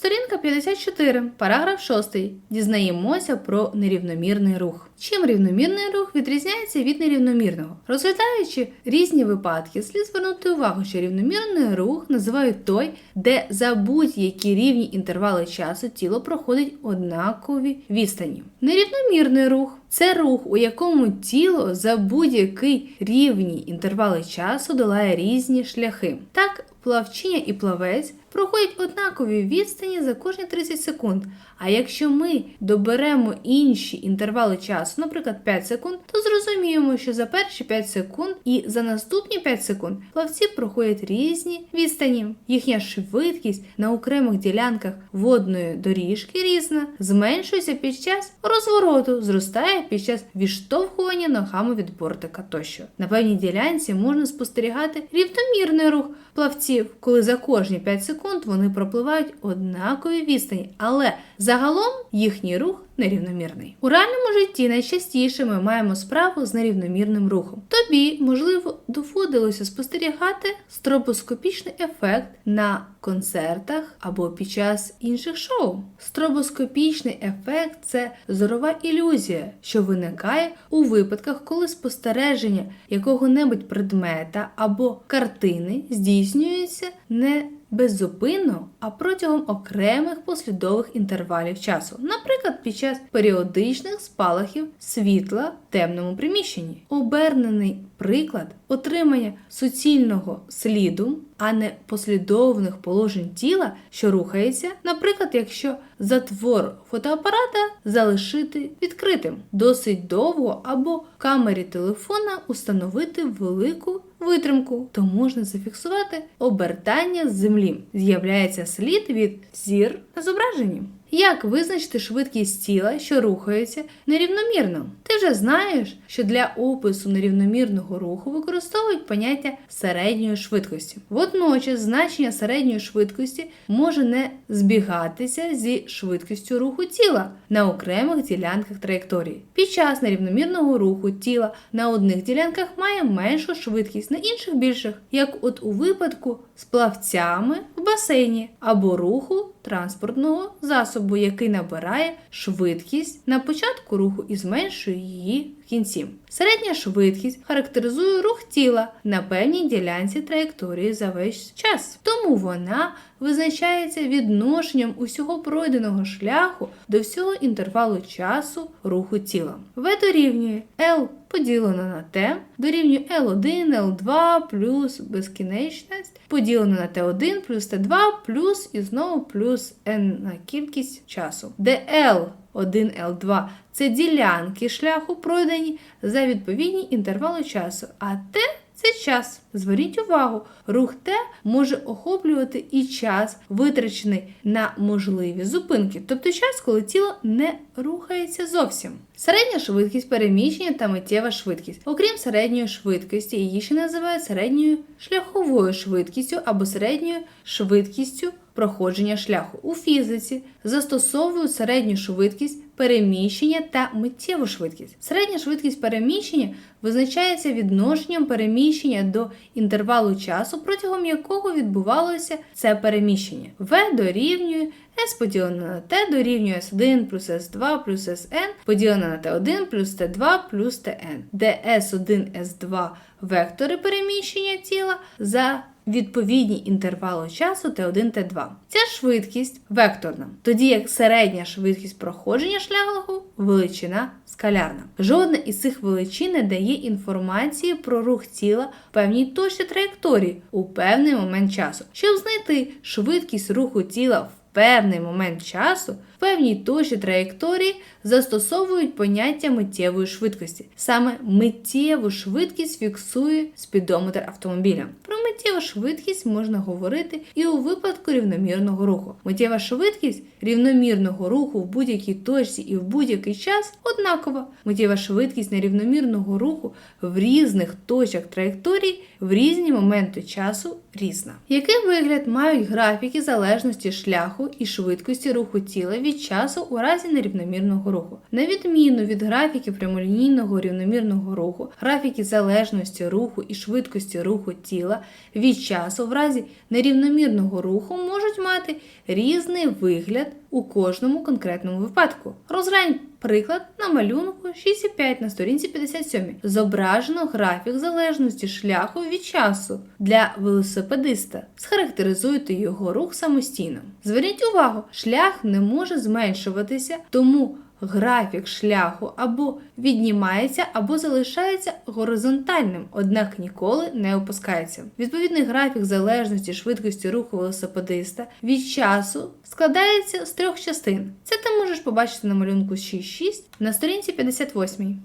Сторінка 54, параграф 6. Дізнаємося про нерівномірний рух. Чим рівномірний рух відрізняється від нерівномірного? Розглядаючи різні випадки, слід звернути увагу, що рівномірний рух називають той, де за будь-які рівні інтервали часу тіло проходить однакові відстані. Нерівномірний рух це рух, у якому тіло за будь-який рівні інтервали часу долає різні шляхи. Так, плавчиня і плавець проходять однакові відстані за кожні 30 секунд. А якщо ми доберемо інші інтервали часу, наприклад, 5 секунд, то зрозуміємо, що за перші 5 секунд і за наступні 5 секунд плавці проходять різні відстані. Їхня швидкість на окремих ділянках водної доріжки різна, зменшується під час розвороту, зростає під час відштовхування ногами від бортика тощо. На певній ділянці можна спостерігати рівномірний рух плавців, коли за кожні 5 секунд вони пропливають однакові відстані, але загалом їхній рух нерівномірний. У реальному житті найчастіше ми маємо справу з нерівномірним рухом. Тобі, можливо, доводилося спостерігати стробоскопічний ефект на концертах або під час інших шоу. Стробоскопічний ефект це зорова ілюзія, що виникає у випадках, коли спостереження якого-небудь предмета або картини здійснюється не беззупинно, а протягом окремих послідових інтервалів часу, наприклад, під час періодичних спалахів світла в темному приміщенні. Обернений приклад отримання суцільного сліду, а не послідовних положень тіла, що рухається, наприклад, якщо затвор фотоапарата залишити відкритим, досить довго або в камері телефона установити велику витримку, то можна зафіксувати обертання з землі. З'являється слід від зір на зображенні. Як визначити швидкість тіла, що рухається нерівномірно? Ти вже знаєш, що для опису нерівномірного руху використовують поняття середньої швидкості. Водночас значення середньої швидкості може не збігатися зі швидкістю руху тіла на окремих ділянках траєкторії. Під час нерівномірного руху тіла на одних ділянках має меншу швидкість, на інших більших, як от у випадку з плавцями в басейні або руху транспортного засобу, який набирає швидкість на початку руху і зменшує її кінці. Середня швидкість характеризує рух тіла на певній ділянці траєкторії за весь час, тому вона визначається відношенням усього пройденого шляху до всього інтервалу часу руху тіла. В дорівнює L поділено на T, дорівнює L1, L2 плюс безкінечність, поділено на T1 плюс T2 плюс і знову плюс n на кількість часу, де L 1 L2 це ділянки шляху пройдені за відповідні інтервали часу, а T це час. Зверніть увагу, рух Т може охоплювати і час, витрачений на можливі зупинки, тобто час, коли тіло не рухається зовсім. Середня швидкість переміщення та миттєва швидкість. Окрім середньої швидкості, її ще називають середньою шляховою швидкістю або середньою швидкістю проходження шляху. У фізиці застосовують середню швидкість переміщення та миттєву швидкість. Середня швидкість переміщення визначається відношенням переміщення до інтервалу часу, протягом якого відбувалося це переміщення. В дорівнює S поділено на T дорівнює S1 плюс S2 плюс Sn поділено на T1 плюс T2 плюс Tn, де S1, S2 вектори переміщення тіла за відповідні інтервали часу Т1, Т2. Ця швидкість векторна, тоді як середня швидкість проходження шляху величина скалярна. Жодна із цих величин не дає інформації про рух тіла в певній точці траєкторії у певний момент часу. Щоб знайти швидкість руху тіла в певний момент часу, в певній точці траєкторії застосовують поняття миттєвої швидкості. Саме миттєву швидкість фіксує спідометр автомобіля. Про миттєву швидкість можна говорити і у випадку рівномірного руху. Миттєва швидкість рівномірного руху в будь-якій точці і в будь-який час однакова. Миттєва швидкість нерівномірного руху в різних точках траєкторії в різні моменти часу різна. Який вигляд мають графіки залежності шляху шляху і швидкості руху тіла від часу у разі нерівномірного руху. На відміну від графіків прямолінійного рівномірного руху, графіки залежності руху і швидкості руху тіла від часу в разі нерівномірного руху можуть мати різний вигляд у кожному конкретному випадку. Розглянь приклад на малюнку 6,5 на сторінці 57. Зображено графік залежності шляху від часу для велосипедиста. Схарактеризуйте його рух самостійно. Зверніть увагу, шлях не може зменшуватися, тому графік шляху або віднімається, або залишається горизонтальним, однак ніколи не опускається. Відповідний графік залежності швидкості руху велосипедиста від часу складається з трьох частин. Це ти можеш побачити на малюнку 6.6 на сторінці 58.